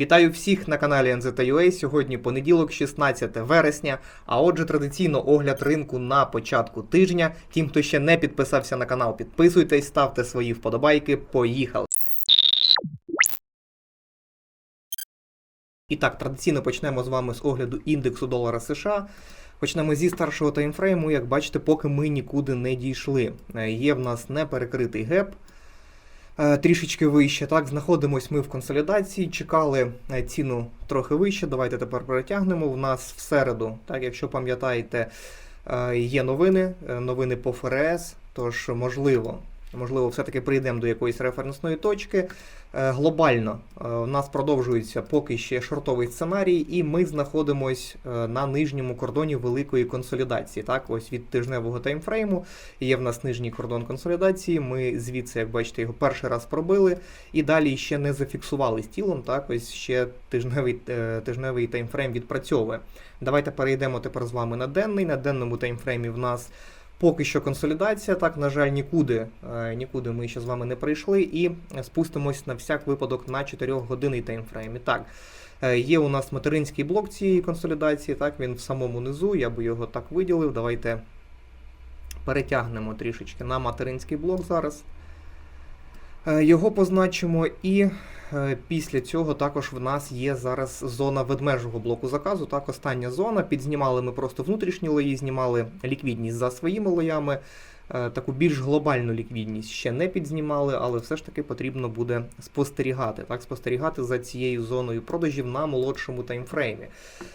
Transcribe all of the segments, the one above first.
Вітаю всіх на каналі NZUA. Сьогодні понеділок, 16 вересня. А отже, традиційно огляд ринку на початку тижня. Тим, хто ще не підписався на канал, підписуйтесь, ставте свої вподобайки. Поїхали! І так, традиційно почнемо з вами з огляду індексу долара США. Почнемо зі старшого таймфрейму. Як бачите, поки ми нікуди не дійшли. Е, Є в нас неперекритий геп. Е, Трішечки вище. Так, знаходимось ми в консолідації, чекали е, ціну трохи вище. Давайте тепер перетягнемо. У нас в середу, так, якщо пам'ятаєте, е, є новини, новини по ФРС, тож можливо. Можливо, все-таки прийдемо до якоїсь референсної точки. Е, Глобально е, у нас продовжується поки ще шортовий сценарій, і ми знаходимось е, на нижньому кордоні великої консолідації. Так, ось від тижневого таймфрейму є в нас нижній кордон консолідації. Ми звідси, як бачите, його перший раз пробили, і далі ще не зафіксували з тілом. Так, ось ще тижневий, тижневий таймфрейм відпрацьовує. Давайте перейдемо тепер з вами на денний. На денному таймфреймі в нас. Поки що консолідація, так, на жаль, нікуди, е, нікуди ми ще з вами не прийшли, і спустимось на всяк випадок на 4-годинний таймфрейм. І так, е, є у нас материнський блок цієї консолідації, так, він в самому низу, я би його так виділив. Давайте перетягнемо трішечки на материнський блок зараз. Е, Його позначимо, і е, після цього також в нас є зараз зона ведмежого блоку заказу. Так, остання зона. Підзнімали ми просто внутрішні лої, знімали ліквідність за своїми лоями. Е, Таку більш глобальну ліквідність ще не підзнімали, але все ж таки потрібно буде спостерігати. Так, спостерігати за цією зоною продажів на молодшому таймфреймі.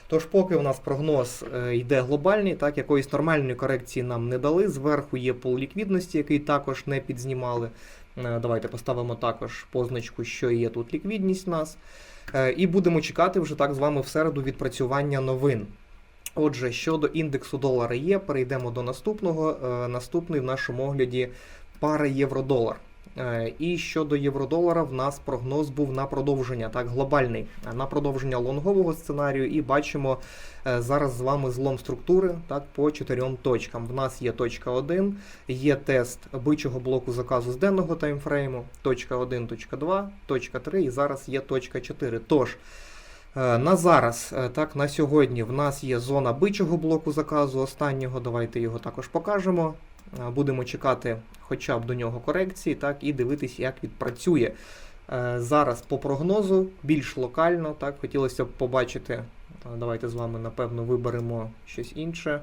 Тож, поки у нас прогноз йде глобальний, так якоїсь нормальної корекції нам не дали. Зверху є пол ліквідності, який також не підзнімали. Е, Давайте поставимо також позначку, що є тут ліквідність в нас. Е, І будемо чекати вже так з вами в середу відпрацювання новин. Отже, щодо індексу долара є, перейдемо до наступного. Е, Наступний в нашому огляді пара євро-долар. Е, І щодо євро-долара, в нас прогноз був на продовження, так, глобальний, е, на продовження лонгового сценарію. І бачимо е, зараз з вами злом структури так, по чотирьом точкам. В нас є точка 1, є тест бичого блоку заказу з денного таймфрейму, точка 1, точка 2, точка 3 і зараз є точка 4. Тож, На зараз, так, на сьогодні в нас є зона бичого блоку заказу останнього. Давайте його також покажемо. Е, Будемо чекати хоча б до нього корекції, так, і дивитись, як відпрацює. Е, Зараз по прогнозу, більш локально, так, хотілося б побачити. е, Давайте з вами, напевно, виберемо щось інше.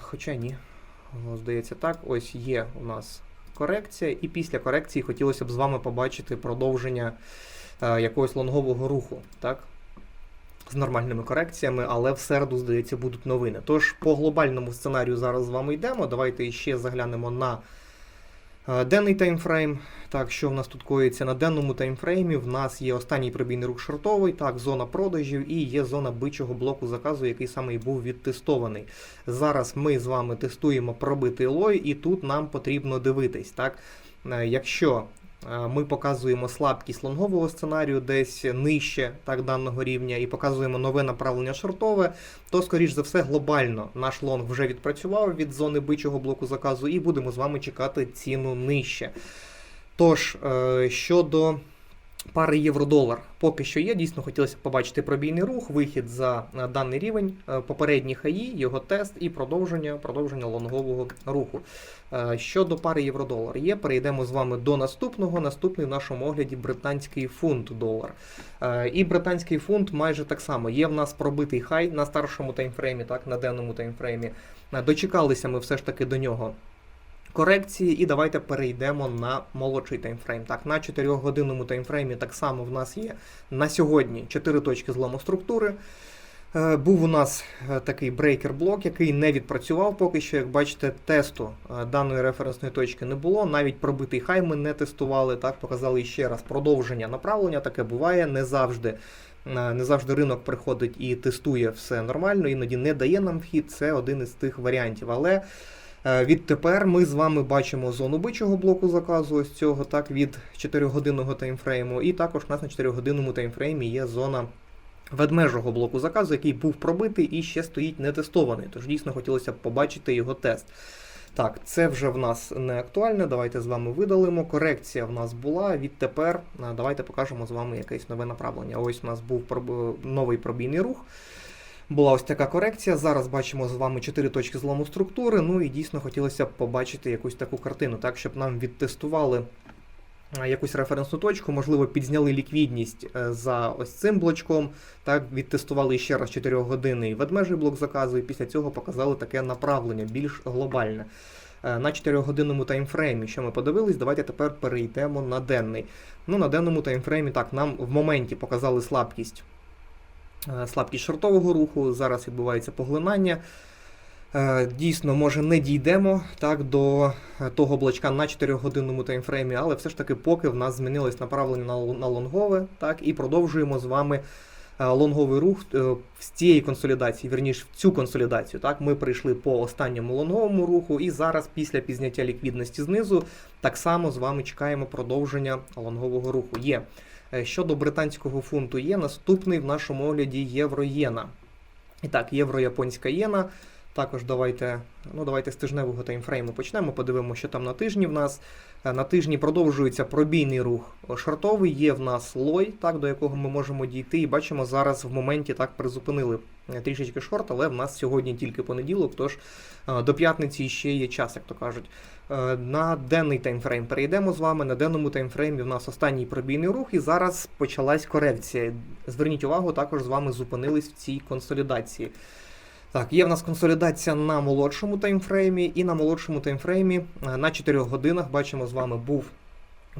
Хоча ні. Здається, так. Ось є у нас корекція, і після корекції хотілося б з вами побачити продовження якогось лонгового руху, так? З нормальними корекціями, але в середу, здається, будуть новини. Тож по глобальному сценарію зараз з вами йдемо. Давайте ще заглянемо на е, денний таймфрейм. Так, що в нас тут коїться на денному таймфреймі? В нас є останній пробійний рух шортовий, так, зона продажів і є зона бичого блоку заказу, який саме і був відтестований. Зараз ми з вами тестуємо пробитий лой, і тут нам потрібно дивитись. Так? Е, Якщо ми показуємо слабкість лонгового сценарію десь нижче так, даного рівня, і показуємо нове направлення шортове, то, скоріш за все, глобально наш лонг вже відпрацював від зони бичого блоку заказу, і будемо з вами чекати ціну нижче. Тож, е, щодо пари євро-долар, поки що є, дійсно хотілося побачити пробійний рух, вихід за е, даний рівень, е, попередній хаї, його тест і продовження, продовження лонгового руху. Е, Щодо пари євро-долар є, перейдемо з вами до наступного. Наступний в нашому огляді британський фунт долар. Е, І британський фунт майже так само. Є в нас пробитий хай на старшому таймфреймі, так, на денному таймфреймі. Дочекалися ми все ж таки до нього корекції, і давайте перейдемо на молодший таймфрейм. Так, на 4-годинному таймфреймі так само в нас є на сьогодні 4 точки злому структури. Е, Був у нас е, такий брейкер-блок, який не відпрацював поки що. Як бачите, тесту е, даної референсної точки не було. Навіть пробитий хай ми не тестували. Так, показали ще раз продовження направлення. Таке буває не завжди. Не завжди ринок приходить і тестує все нормально, іноді не дає нам вхід. Це один із тих варіантів. Але відтепер ми з вами бачимо зону бичого блоку заказу, ось цього так від 4-годинного таймфрейму. І також у нас на 4-годинному таймфреймі є зона ведмежого блоку заказу, який був пробитий і ще стоїть нетестований. Тож дійсно хотілося б побачити його тест. Так, це вже в нас не актуальне. Давайте з вами видалимо. Корекція в нас була. Відтепер е, давайте покажемо з вами якесь нове направлення. Ось у нас був новий пробійний рух. Була ось така корекція. Зараз бачимо з вами 4 точки злому структури. Ну і дійсно хотілося б побачити якусь таку картину, так, щоб нам відтестували якусь референсну точку, можливо, підзняли ліквідність е, за ось цим блочком. Так, відтестували ще раз 4 години ведмежий блок заказу, і після цього показали таке направлення більш глобальне. Е, На 4-годинному таймфреймі, що ми подивились, давайте тепер перейдемо на денний. Ну, на денному таймфреймі так, нам в моменті показали слабкість, слабкість шортового руху. Зараз відбувається поглинання. Е, Дійсно, може не дійдемо так до е, того блочка на 4-годинному таймфреймі, але все ж таки, поки в нас змінилось направлення на, лонгове, так, і продовжуємо з вами е, лонговий рух е, з цієї консолідації, вірніше в цю консолідацію. Так, ми прийшли по останньому лонговому руху, і зараз, після пізняття ліквідності знизу, так само з вами чекаємо продовження лонгового руху. Є. Е, Щодо британського фунту є, наступний в нашому огляді євро-єна. І так, євро-японська єна. Також давайте, ну давайте з тижневого таймфрейму почнемо. Подивимося, що там на тижні в нас. Е, На тижні продовжується пробійний рух шортовий. Є в нас лой, так, до якого ми можемо дійти. І бачимо, зараз в моменті так призупинили е, трішечки шорт, але в нас сьогодні тільки понеділок, тож е, до п'ятниці ще є час, як то кажуть. На денний таймфрейм перейдемо з вами. На денному таймфреймі в нас останній пробійний рух, і зараз почалась корекція. Зверніть увагу, також з вами зупинились в цій консолідації. Так, є в нас консолідація на молодшому таймфреймі, і на молодшому таймфреймі е, на 4 годинах бачимо з вами був.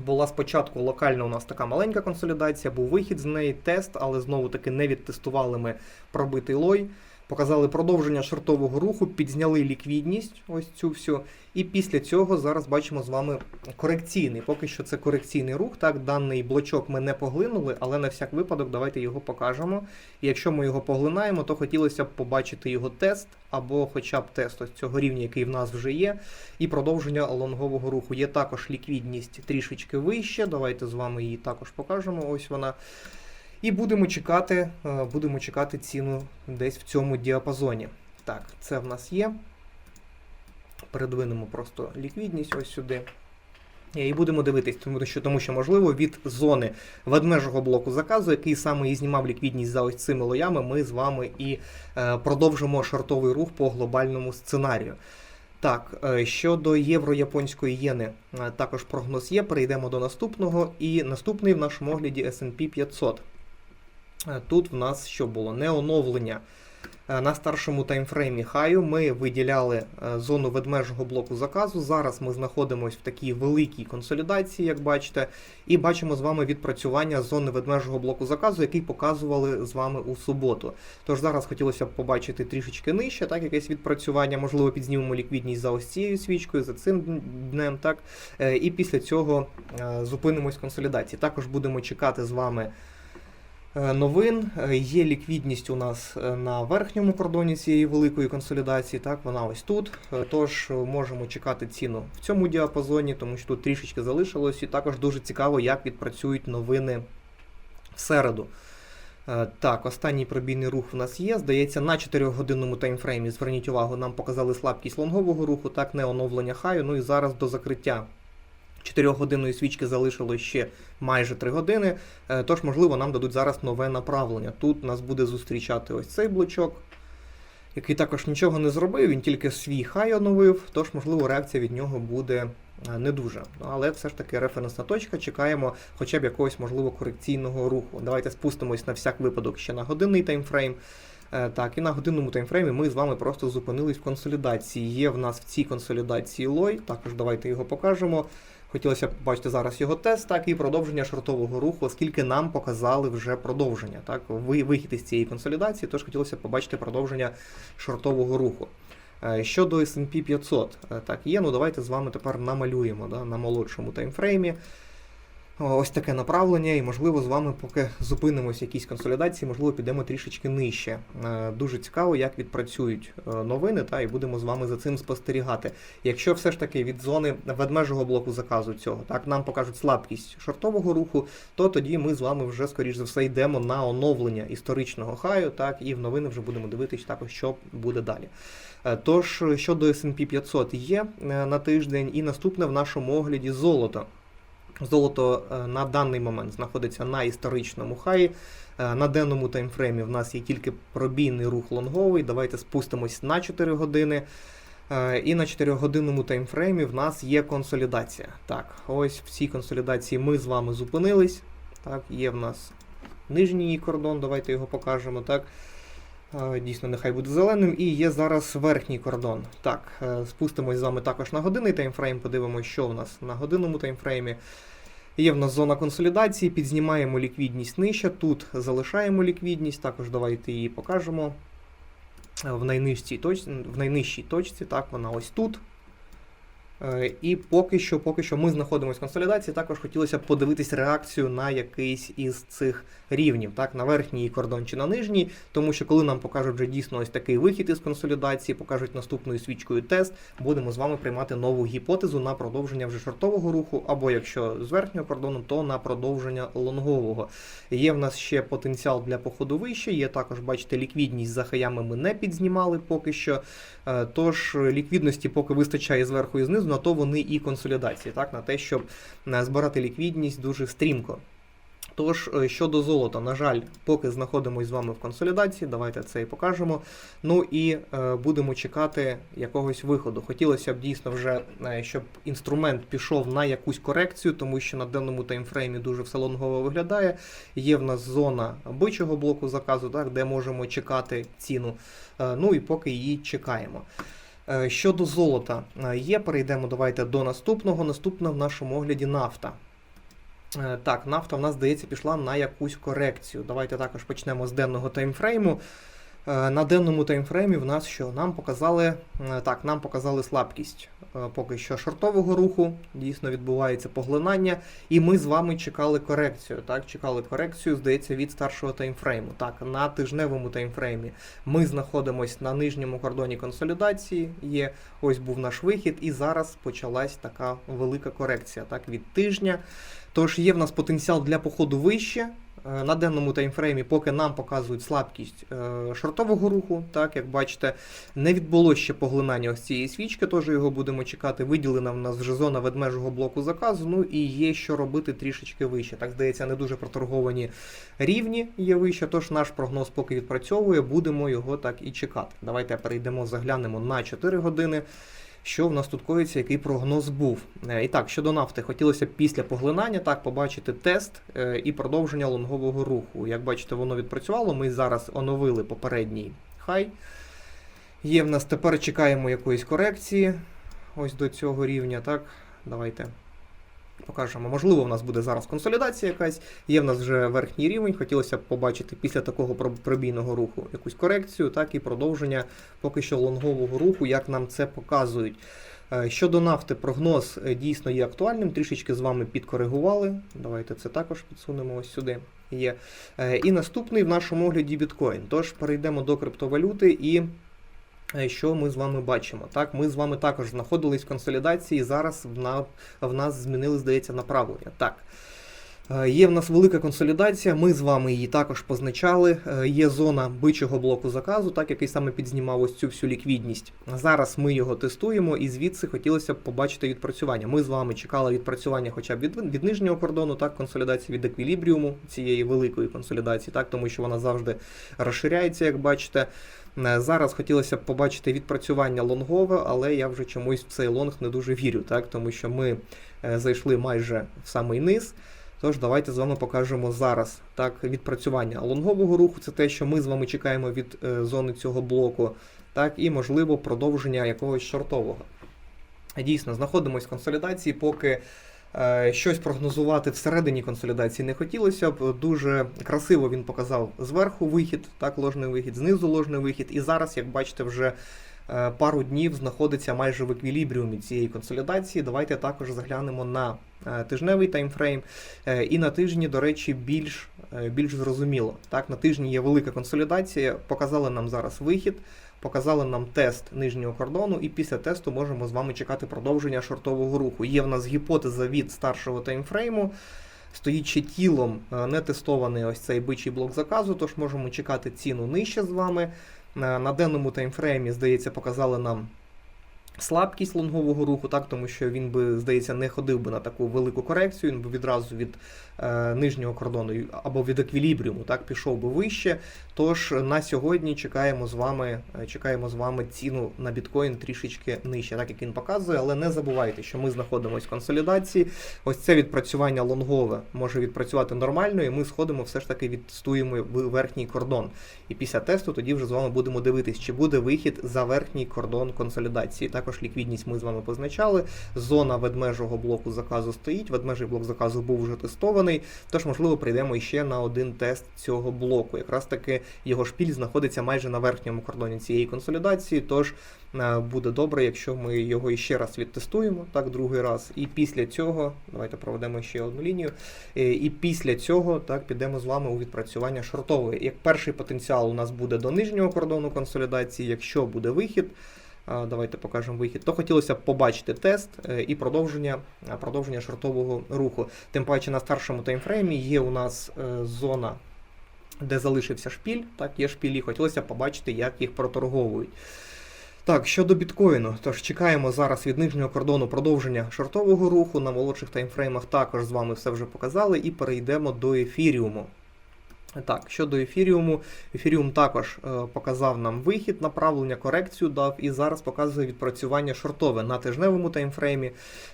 Була спочатку локальна у нас така маленька консолідація, був вихід з неї, тест, але знову таки не відтестували ми пробитий лой. Показали продовження шортового руху, підзняли ліквідність, ось цю всю. І після цього зараз бачимо з вами корекційний. Поки що це корекційний рух. Так, даний блочок ми не поглинули, але на всяк випадок давайте його покажемо. І якщо ми його поглинаємо, то хотілося б побачити його тест, або хоча б тест ось цього рівня, який в нас вже є, і продовження лонгового руху. Є також ліквідність трішечки вище. Давайте з вами її також покажемо. Ось вона. І будемо чекати, е, будемо чекати ціну десь в цьому діапазоні. Так, це в нас є. Передвинемо просто ліквідність ось сюди. І будемо дивитись, тому що, тому що, можливо, від зони ведмежого блоку заказу, який саме і знімав ліквідність за ось цими лоями, ми з вами і е, продовжимо шортовий рух по глобальному сценарію. Так, е, щодо євро-японської єни, е, також прогноз є. Перейдемо до наступного. І наступний в нашому огляді SP 500. Е, Тут в нас що було? Не оновлення. Е, На старшому таймфреймі хаю ми виділяли е, зону ведмежого блоку заказу. Зараз ми знаходимося в такій великій консолідації, як бачите, і бачимо з вами відпрацювання зони ведмежого блоку заказу, який показували з вами у суботу. Тож зараз хотілося б побачити трішечки нижче, так, якесь відпрацювання, можливо, підзнімемо ліквідність за ось цією свічкою, за цим днем, так. І після цього зупинимось в консолідації. Також будемо чекати з вами. Е, Новин Е, є ліквідність у нас е, на верхньому кордоні цієї великої консолідації. Так, вона ось тут. Тож можемо чекати ціну в цьому діапазоні, тому що тут трішечки залишилось. І також дуже цікаво, як відпрацюють новини в середу. Так, останній пробійний рух у нас є. Здається, на 4-годинному таймфреймі. Зверніть увагу, нам показали слабкість лонгового руху, так не оновлення хаю. Ну і зараз до закриття 4-годинної свічки залишилось ще майже 3 години. Е, Тож, можливо, нам дадуть зараз нове направлення. Тут нас буде зустрічати ось цей блочок, який також нічого не зробив, він тільки свій хай оновив, тож, можливо, реакція від нього буде е, не дуже. Але все ж таки референсна точка. Чекаємо хоча б якогось, можливо, корекційного руху. Давайте спустимось на всяк випадок ще на годинний таймфрейм. Е, Так, і на годинному таймфреймі ми з вами просто зупинились в консолідації. Є в нас в цій консолідації лой, також давайте його покажемо. Хотілося б бачити зараз його тест, так і продовження шортового руху, оскільки нам показали вже продовження. Так, ви вихід із цієї консолідації, тож хотілося б побачити продовження шортового руху. Е, Щодо S&P 500, е, так є. Ну давайте з вами тепер намалюємо да, на молодшому таймфреймі. Ось таке направлення, і можливо з вами поки зупинимось в якійсь консолідації, можливо, підемо трішечки нижче. Е, Дуже цікаво, як відпрацюють е, новини, та і будемо з вами за цим спостерігати. Якщо все ж таки від зони ведмежого блоку заказу цього так нам покажуть слабкість шортового руху, то тоді ми з вами вже скоріш за все йдемо на оновлення історичного хаю, так і в новини вже будемо дивитись також, що буде далі. Е, Тож щодо S&P 500 є на тиждень, і наступне в нашому огляді золото. Золото е, на даний момент знаходиться на історичному хаї. Е, На денному таймфреймі в нас є тільки пробійний рух лонговий. Давайте спустимось на 4 години. Е, І на 4-годинному таймфреймі в нас є консолідація. Так, ось в цій консолідації ми з вами зупинились. Так, є в нас нижній кордон, давайте його покажемо. Так. Дійсно, нехай буде зеленим. І є зараз верхній кордон. Так, е, спустимось з вами також на годинний таймфрейм, подивимося, що в нас на годинному таймфреймі. Є в нас зона консолідації, підзнімаємо ліквідність нижче. Тут залишаємо ліквідність, також давайте її покажемо. Е, В найнижчій точці, в найнижчій точці, так, вона ось тут. Е, І поки що, поки що ми знаходимося в консолідації. Також хотілося б подивитись реакцію на якийсь із цих рівнів, так, на верхній кордон чи на нижній, тому що коли нам покажуть вже дійсно ось такий вихід із консолідації, покажуть наступною свічкою тест, будемо з вами приймати нову гіпотезу на продовження вже шортового руху, або якщо з верхнього кордону, то на продовження лонгового. Є в нас ще потенціал для походу вище, є також, бачите, ліквідність за хаями ми не підзнімали поки що. Е, Тож ліквідності поки вистачає зверху і знизу, на то вони і консолідації, так, на те, щоб е, збирати ліквідність дуже стрімко. Тож, е, щодо золота, на жаль, поки знаходимося з вами в консолідації, давайте це і покажемо. Ну і е, будемо чекати якогось виходу. Хотілося б дійсно вже, е, щоб інструмент пішов на якусь корекцію, тому що на денному таймфреймі дуже все лонгово виглядає. Є в нас зона бичого блоку заказу, так, де можемо чекати ціну. Е, ну і поки її чекаємо. Е, Щодо золота е, є, перейдемо давайте до наступного. Наступна в нашому огляді нафта. Е, Так, нафта в нас, здається, пішла на якусь корекцію. Давайте також почнемо з денного таймфрейму. На денному таймфреймі в нас що? Нам показали, так, нам показали слабкість поки що шортового руху, дійсно відбувається поглинання, і ми з вами чекали корекцію. Так, чекали корекцію, здається, від старшого таймфрейму. Так, на тижневому таймфреймі ми знаходимося на нижньому кордоні консолідації. Є ось був наш вихід, і зараз почалась така велика корекція. Так, від тижня. Тож є в нас потенціал для походу вище. Е, На денному таймфреймі, поки нам показують слабкість е, шортового руху, так як бачите, не відбулося ще поглинання ось цієї свічки, тож його будемо чекати. Виділена в нас вже зона ведмежого блоку заказу. Ну і є що робити трішечки вище. Так здається, не дуже проторговані рівні є вище. Тож наш прогноз поки відпрацьовує, будемо його так і чекати. Давайте перейдемо, заглянемо на 4 години. Що в нас тут коїться, який прогноз був. Е, І так, щодо нафти, хотілося б після поглинання так побачити тест е, і продовження лонгового руху. Як бачите, воно відпрацювало. Ми зараз оновили попередній хай. Є в нас тепер чекаємо якоїсь корекції. Ось до цього рівня. Так, давайте покажемо. Можливо, в нас буде зараз консолідація якась. Є в нас вже верхній рівень. Хотілося б побачити після такого пробійного руху якусь корекцію, так і продовження поки що лонгового руху, як нам це показують. Е, Щодо нафти, прогноз е, дійсно є актуальним. Трішечки з вами підкоригували. Давайте це також підсунемо ось сюди. Є. Е, І наступний в нашому огляді біткоін. Тож перейдемо до криптовалюти і. Е, Що ми з вами бачимо? Так, ми з вами також знаходились в консолідації. Зараз в, на, в нас змінили, здається, направлення. Так. Е, Є в нас велика консолідація, ми з вами її також позначали. Е, Є зона бичого блоку заказу, так який саме підзнімав ось цю всю ліквідність. Зараз ми його тестуємо, і звідси хотілося б побачити відпрацювання. Ми з вами чекали відпрацювання хоча б від, від нижнього кордону, так, консолідації від еквілібріуму цієї великої консолідації, так, тому що вона завжди розширяється, як бачите. Е, Зараз хотілося б побачити відпрацювання лонгове, але я вже чомусь в цей лонг не дуже вірю, так, тому що ми е, зайшли майже в самий низ. Тож давайте з вами покажемо зараз так відпрацювання лонгового руху. Це те, що ми з вами чекаємо від е, зони цього блоку, так і можливо продовження якогось шортового. Дійсно, знаходимося в консолідації, поки щось прогнозувати всередині консолідації не хотілося б. Дуже красиво він показав зверху вихід, так, ложний вихід, знизу ложний вихід. І зараз, як бачите, вже е, пару днів знаходиться майже в еквілібріумі цієї консолідації. Давайте також заглянемо на е, тижневий таймфрейм. Е, І на тижні, до речі, більш, е, більш зрозуміло. Так, на тижні є велика консолідація, показали нам зараз вихід. Показали нам тест нижнього кордону, і після тесту можемо з вами чекати продовження шортового руху. Є в нас гіпотеза від старшого таймфрейму. Стоїть ще тілом е, не тестований ось цей бичий блок заказу, тож можемо чекати ціну нижче з вами. Е, На денному таймфреймі, здається, показали нам слабкість лонгового руху, так, тому що він би, здається, не ходив би на таку велику корекцію, він би відразу від е, нижнього кордону або від еквілібріуму так, пішов би вище. Тож на сьогодні чекаємо з вами, е, чекаємо з вами ціну на біткоін трішечки нижче, так як він показує, але не забувайте, що ми знаходимося в консолідації. Ось це відпрацювання лонгове може відпрацювати нормально, і ми сходимо, все ж таки відстоїмо в верхній кордон. І після тесту тоді вже з вами будемо дивитись, чи буде вихід за верхній кордон консолідації. Також ліквідність ми з вами позначали. Зона ведмежого блоку заказу стоїть. Ведмежий блок заказу був вже тестований. Тож, можливо, прийдемо іще на один тест цього блоку. Якраз таки його шпіль знаходиться майже на верхньому кордоні цієї консолідації. Тож е, буде добре, якщо ми його іще раз відтестуємо, так, другий раз. І після цього, давайте проведемо ще одну лінію. Е, І після цього так підемо з вами у відпрацювання шортової. Як перший потенціал у нас буде до нижнього кордону консолідації, якщо буде вихід. Давайте покажемо вихід. То хотілося б побачити тест е, і продовження, продовження шортового руху. Тим паче на старшому таймфреймі є у нас е, зона, де залишився шпіль. Так, є шпілі. Хотілося б побачити, як їх проторговують. Так, щодо біткоїну, тож чекаємо зараз від нижнього кордону продовження шортового руху. На молодших таймфреймах також з вами все вже показали, і перейдемо до ефіріуму. Так, щодо ефіріуму, ефіріум також е, показав нам вихід, направлення, корекцію дав, і зараз показує відпрацювання шортове на тижневому таймфреймі.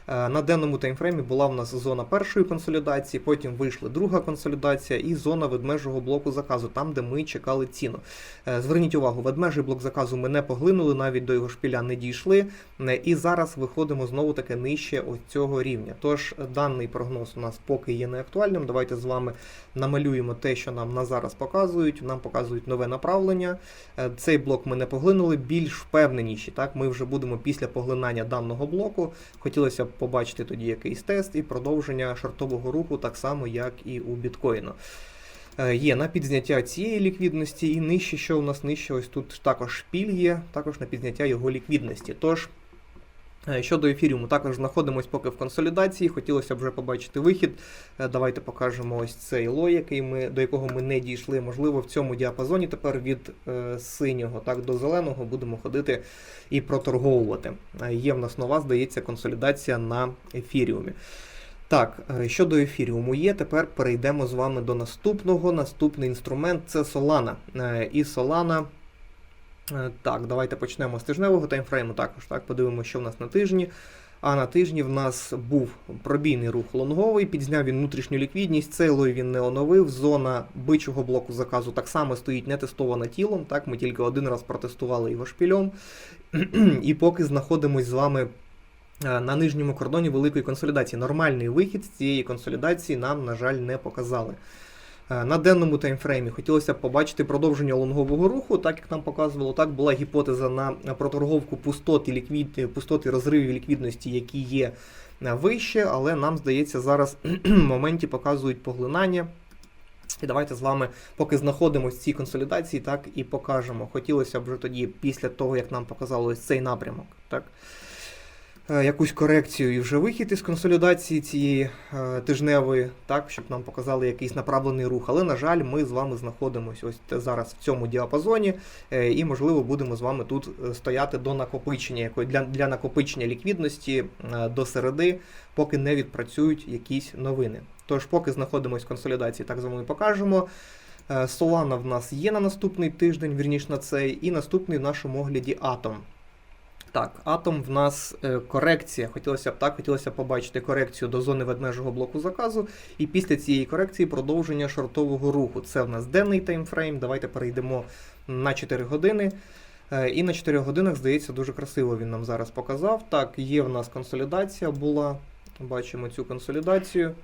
Е, на денному таймфреймі була в нас зона першої консолідації, потім вийшла друга консолідація і зона ведмежого блоку заказу, там, де ми чекали ціну. Е, Зверніть увагу, ведмежий блок заказу ми не поглинули, навіть до його шпіля не дійшли. Е, І зараз виходимо знову таки нижче цього рівня. Тож даний прогноз у нас поки є неактуальним. Давайте з вами намалюємо те, що нам на зараз показують. Нам показують нове направлення. Е, Цей блок ми не поглинули, більш впевненіші. Так, ми вже будемо після поглинання даного блоку. Хотілося б побачити тоді якийсь тест і продовження шортового руху, так само, як і у біткоїну. Е, Є на підзняття цієї ліквідності, і нижче, що у нас нижче, ось тут також шпіль є, також на підзняття його ліквідності. Тож, щодо ефіріуму, також знаходимось поки в консолідації. Хотілося б вже побачити вихід. Е, Давайте покажемо ось цей лой, який ми, до якого ми не дійшли. Можливо, в цьому діапазоні тепер від е, синього так, до зеленого будемо ходити і проторговувати. Е, Є в нас нова, здається, консолідація на ефіріумі. Так, е, щодо ефіріуму є, тепер перейдемо з вами до наступного. Наступний інструмент це Solana. Е, І Solana. Е, Так, давайте почнемо з тижневого таймфрейму. Також так, подивимося, що в нас на тижні. А на тижні в нас був пробійний рух лонговий, підзняв він внутрішню ліквідність, цей він не оновив. Зона бичого блоку заказу так само стоїть не тестована тілом. Так, ми тільки один раз протестували його шпільом. І поки знаходимось з вами е, на нижньому кордоні великої консолідації. Нормальний вихід з цієї консолідації нам, на жаль, не показали. Е, На денному таймфреймі хотілося б побачити продовження лонгового руху, так як нам показувало, так була гіпотеза на проторговку пустот і ліквід, пустот і розривів ліквідності, які є е, вище, але нам здається, зараз в моменті показують поглинання. І давайте з вами, поки знаходимося в цій консолідації, так і покажемо. Хотілося б вже тоді, після того, як нам показали ось цей напрямок, так, е, якусь корекцію і вже вихід із консолідації цієї е, тижневої, так, щоб нам показали якийсь направлений рух. Але, на жаль, ми з вами знаходимося ось зараз в цьому діапазоні, е, і, можливо, будемо з вами тут е, стояти до накопичення, якої для, для накопичення ліквідності е, до середи, поки не відпрацюють якісь новини. Тож, поки знаходимося в консолідації, так з вами покажемо. Е, Solana в нас є на наступний тиждень, вірніш на цей, і наступний в нашому огляді Atom. Так, Atom в нас е, корекція. Хотілося б так, хотілося б побачити корекцію до зони ведмежого блоку заказу. І після цієї корекції продовження шортового руху. Це в нас денний таймфрейм. Давайте перейдемо на 4 години. Е, І на 4 годинах, здається, дуже красиво він нам зараз показав. Так, є в нас консолідація була. Бачимо цю консолідацію.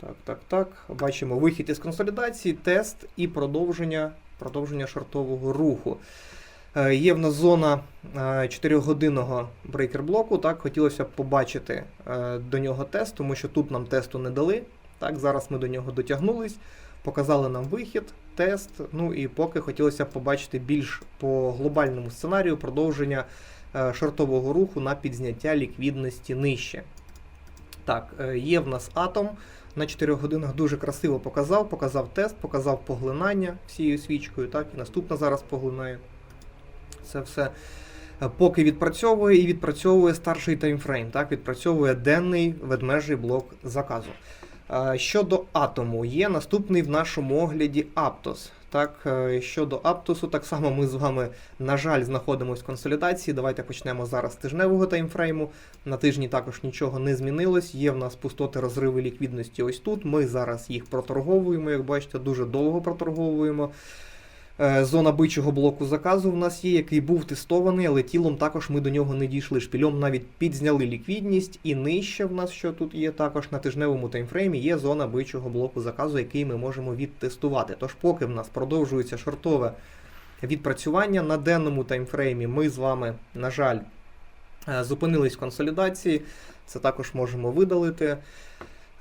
Так, так, так. Бачимо вихід із консолідації, тест і продовження, продовження шортового руху. Е, Є в нас зона 4-годинного брейкер-блоку. Так, хотілося б побачити е, до нього тест, тому що тут нам тесту не дали. Так, зараз ми до нього дотягнулись, показали нам вихід, тест. Ну і поки хотілося б побачити більш по глобальному сценарію продовження е, шортового руху на підзняття ліквідності нижче. Так, е, є в нас атом. На 4 годинах дуже красиво показав, показав тест, показав поглинання всією свічкою, так, і наступна зараз поглинає. Це все е, поки відпрацьовує і відпрацьовує старший таймфрейм, так, відпрацьовує денний ведмежий блок заказу. Е, Щодо атому, є наступний в нашому огляді Аптос. Так, е, щодо Аптосу, так само ми з вами, на жаль, знаходимося в консолідації. Давайте почнемо зараз з тижневого таймфрейму. На тижні також нічого не змінилось. Є в нас пустоти розриви ліквідності ось тут. Ми зараз їх проторговуємо, як бачите, дуже довго проторговуємо. Е, Зона бичого блоку заказу в нас є, який був тестований, але тілом також ми до нього не дійшли. Шпільом навіть підзняли ліквідність, і нижче в нас, що тут є, також на тижневому таймфреймі є зона бичого блоку заказу, який ми можемо відтестувати. Тож, поки в нас продовжується шортове відпрацювання на денному таймфреймі, ми з вами, на жаль, е, зупинились в консолідації. Це також можемо видалити.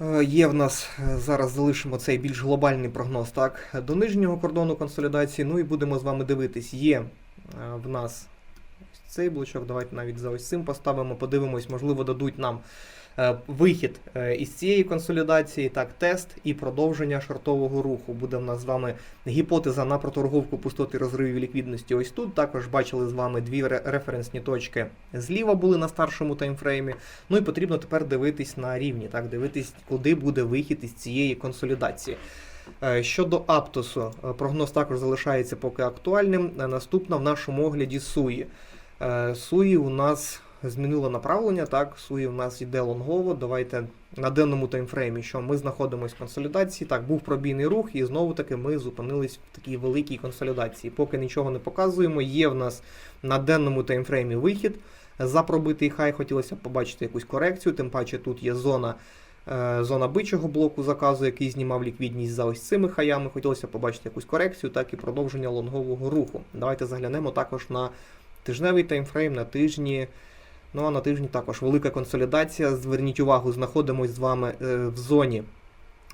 Е, Є в нас е, зараз залишимо цей більш глобальний прогноз так, до нижнього кордону консолідації. Ну і будемо з вами дивитись. Є е, в нас цей блочок. Давайте навіть за ось цим поставимо, подивимось, можливо, дадуть нам вихід е, із цієї консолідації, так, тест і продовження шортового руху. Буде в нас з вами гіпотеза на проторговку пустоти розривів ліквідності. Ось тут. Також бачили з вами дві референсні точки зліва були на старшому таймфреймі. Ну і потрібно тепер дивитись на рівні, так, дивитись, куди буде вихід із цієї консолідації. Е, Щодо Аптосу, е, прогноз також залишається поки актуальним. Е, Наступна в нашому огляді Суї. Е, Суї у нас змінило направлення, так, Суї у нас йде лонгово. Давайте на денному таймфреймі, що ми знаходимося в консолідації. Так, був пробійний рух, і знову таки ми зупинились в такій великій консолідації. Поки нічого не показуємо. Є в нас на денному таймфреймі вихід. За пробитий хай хотілося б побачити якусь корекцію, тим паче тут є зона. е, Зона бичого блоку заказу, який знімав ліквідність за ось цими хаями. Хотілося побачити якусь корекцію, так і продовження лонгового руху. Давайте заглянемо також на тижневий таймфрейм, на тижні. Ну а на тижні також велика консолідація. Зверніть увагу, знаходимось з вами е, в зоні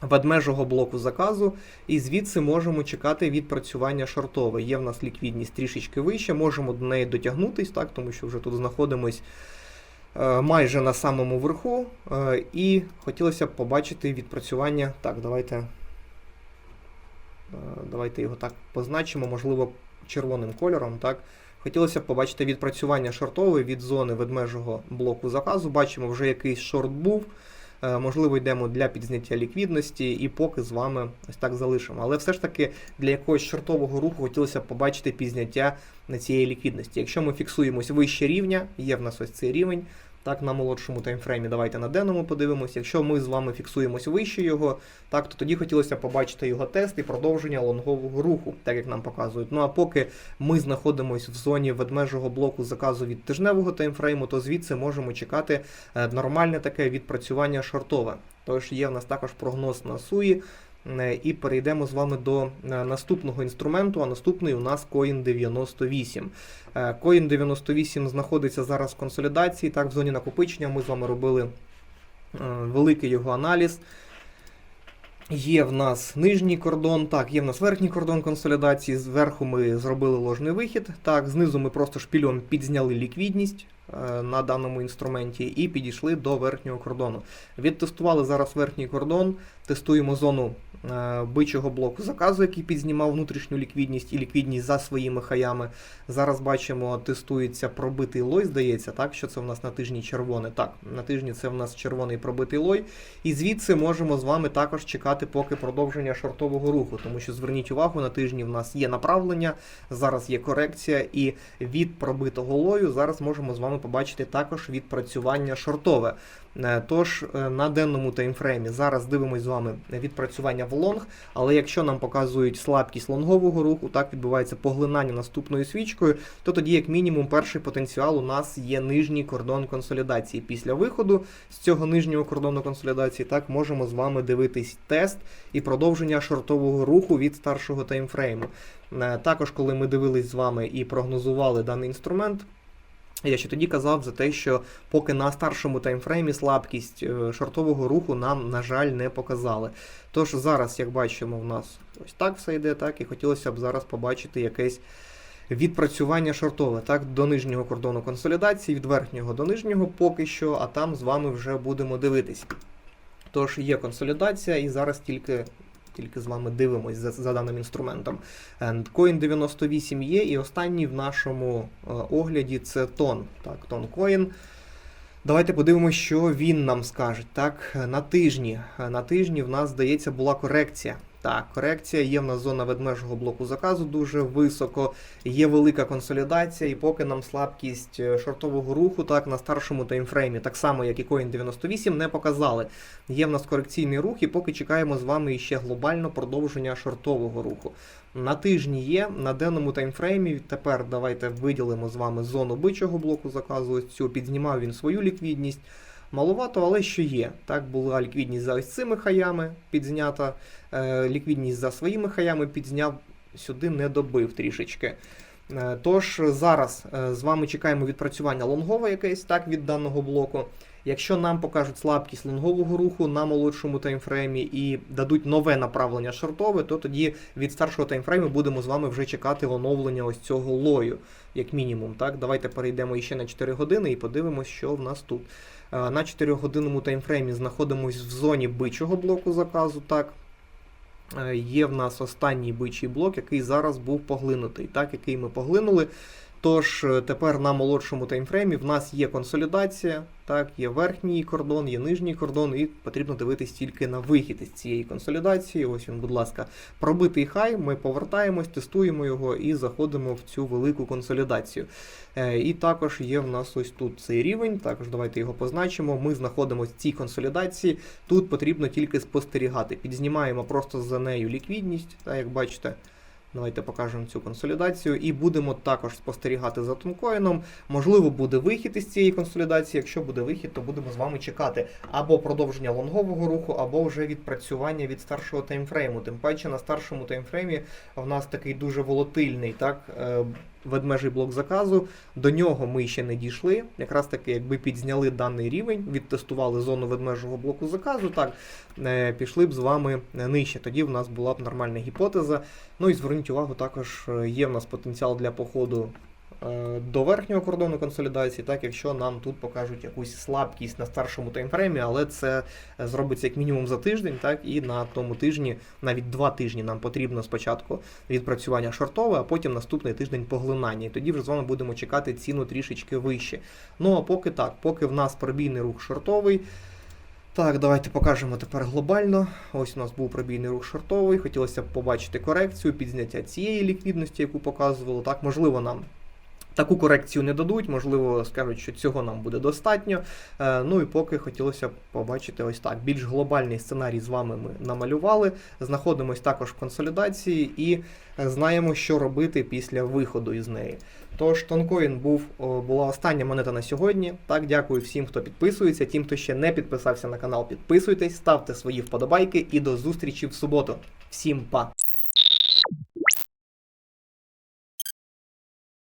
ведмежого блоку заказу, і звідси можемо чекати відпрацювання шортове. Є в нас ліквідність трішечки вище, можемо до неї дотягнутись, так, тому що вже тут знаходимось е, майже на самому верху. Е, і хотілося б побачити відпрацювання. Так, давайте, давайте його так позначимо, можливо, червоним кольором. так. Хотілося б побачити відпрацювання шортове від зони ведмежого блоку заказу. Бачимо, вже якийсь шорт був. Е, Можливо, йдемо для підзняття ліквідності і поки з вами ось так залишимо. Але все ж таки для якогось шортового руху хотілося б побачити підзняття на цієї ліквідності. Якщо ми фіксуємось вище рівня, є в нас ось цей рівень. Так, на молодшому таймфреймі давайте на денному подивимось. Якщо ми з вами фіксуємось вище його, так, то тоді хотілося побачити його тест і продовження лонгового руху, так як нам показують. Ну а поки ми знаходимося в зоні ведмежого блоку заказу від тижневого таймфрейму, то звідси можемо чекати е, нормальне таке відпрацювання шортове. Тож є в нас також прогноз на суї. Е, І перейдемо з вами до е, наступного інструменту, а наступний у нас Coin 98. Е, Coin 98 знаходиться зараз в консолідації. Так, в зоні накопичення ми з вами робили великий його аналіз. Є в нас нижній кордон, так, є в нас верхній кордон консолідації. Зверху ми зробили ложний вихід. Так, знизу ми просто шпільом підзняли ліквідність на даному інструменті і підійшли до верхнього кордону. Відтестували зараз верхній кордон, тестуємо зону бичого блоку заказу, який підзнімав внутрішню ліквідність і ліквідність за своїми хаями. Зараз бачимо, тестується пробитий лой, здається, так, що це в нас на тижні червоне. Так, на тижні це в нас червоний пробитий лой. І звідси можемо з вами також чекати поки продовження шортового руху, тому що зверніть увагу, на тижні в нас є направлення, зараз є корекція, і від пробитого лою зараз можемо з вами побачити також відпрацювання шортове. Е, Тож е, на денному таймфреймі зараз дивимось з вами відпрацювання в лонг. Але якщо нам показують слабкість лонгового руху, так відбувається поглинання наступною свічкою, то тоді, як мінімум, перший потенціал у нас є нижній кордон консолідації. Після виходу з цього нижнього кордону консолідації, так можемо з вами дивитись тест і продовження шортового руху від старшого таймфрейму. Е, Також, коли ми дивились з вами і прогнозували даний інструмент. Я ще тоді казав за те, що поки на старшому таймфреймі слабкість е, шортового руху нам, на жаль, не показали. Тож зараз, як бачимо, в нас ось так все йде, так, і хотілося б зараз побачити якесь відпрацювання шортове, так, до нижнього кордону консолідації, від верхнього до нижнього поки що, а там з вами вже будемо дивитись. Тож є консолідація, і зараз тільки. Тільки з вами дивимось за, за даним інструментом. Coin 98 є, і останній в нашому е, огляді це тон. Так, тон Coin. Давайте подивимося, що він нам скаже. Так, на тижні. На тижні в нас, здається, була корекція. Так, корекція, є в нас зона ведмежого блоку заказу дуже високо, є велика консолідація, і поки нам слабкість е, шортового руху, так, на старшому таймфреймі, так само як і Coin 98, не показали. Є в нас корекційний рух, і поки чекаємо з вами ще глобально продовження шортового руху. На тижні є, на денному таймфреймі. Тепер давайте виділимо з вами зону бичого блоку заказу. Ось цю підзнімав він свою ліквідність. Маловато, але що є. Так, була ліквідність за ось цими хаями підзнята, е, ліквідність за своїми хаями підзняв, сюди не добив трішечки. Е, Тож зараз е, з вами чекаємо відпрацювання лонгове якесь так, від даного блоку. Якщо нам покажуть слабкість лонгового руху на молодшому таймфреймі і дадуть нове направлення шортове, то тоді від старшого таймфрейму будемо з вами вже чекати оновлення ось цього лою, як мінімум. Так, Давайте перейдемо іще на 4 години і подивимось, що в нас тут. Е, На 4-годинному таймфреймі знаходимось в зоні бичого блоку заказу. так. Е, Є в нас останній бичий блок, який зараз був поглинутий, так, який ми поглинули. Тож е, тепер на молодшому таймфреймі в нас є консолідація, так, є верхній кордон, є нижній кордон, і потрібно дивитись тільки на вихід із цієї консолідації. Ось він, будь ласка, пробитий хай. Ми повертаємось, тестуємо його і заходимо в цю велику консолідацію. Е, І також є в нас ось тут цей рівень. Також давайте його позначимо. Ми знаходимося в цій консолідації. Тут потрібно тільки спостерігати. Підзнімаємо просто за нею ліквідність, так, як бачите. Давайте покажемо цю консолідацію і будемо також спостерігати за тонкоїном. Можливо, буде вихід із цієї консолідації. Якщо буде вихід, то будемо з вами чекати або продовження лонгового руху, або вже відпрацювання від старшого таймфрейму. Тим паче на старшому таймфреймі в нас такий дуже волатильний так, е, ведмежий блок заказу. До нього ми ще не дійшли. Якраз таки, якби підзняли даний рівень, відтестували зону ведмежого блоку заказу, так е, пішли б з вами нижче. Тоді в нас була б нормальна гіпотеза. Ну і зверніть увагу, також е, є в нас потенціал для походу до верхнього кордону консолідації, так якщо нам тут покажуть якусь слабкість на старшому таймфреймі, але це е, зробиться як мінімум за тиждень, так і на тому тижні, навіть два тижні нам потрібно спочатку відпрацювання шортове, а потім наступний тиждень поглинання. І тоді вже з вами будемо чекати ціну трішечки вище. Ну а поки так, поки в нас пробійний рух шортовий. Так, давайте покажемо тепер глобально. Ось у нас був пробійний рух шортовий. Хотілося б побачити корекцію, підзняття цієї ліквідності, яку показувало. Так, можливо, нам таку корекцію не дадуть, можливо, скажуть, що цього нам буде достатньо. Е, ну і поки хотілося побачити ось так. Більш глобальний сценарій з вами ми намалювали. Знаходимось також в консолідації і знаємо, що робити після виходу із неї. Тож тонкоін був була остання монета на сьогодні. Так, дякую всім, хто підписується. Тим, хто ще не підписався на канал, підписуйтесь, ставте свої вподобайки і до зустрічі в суботу. Всім па!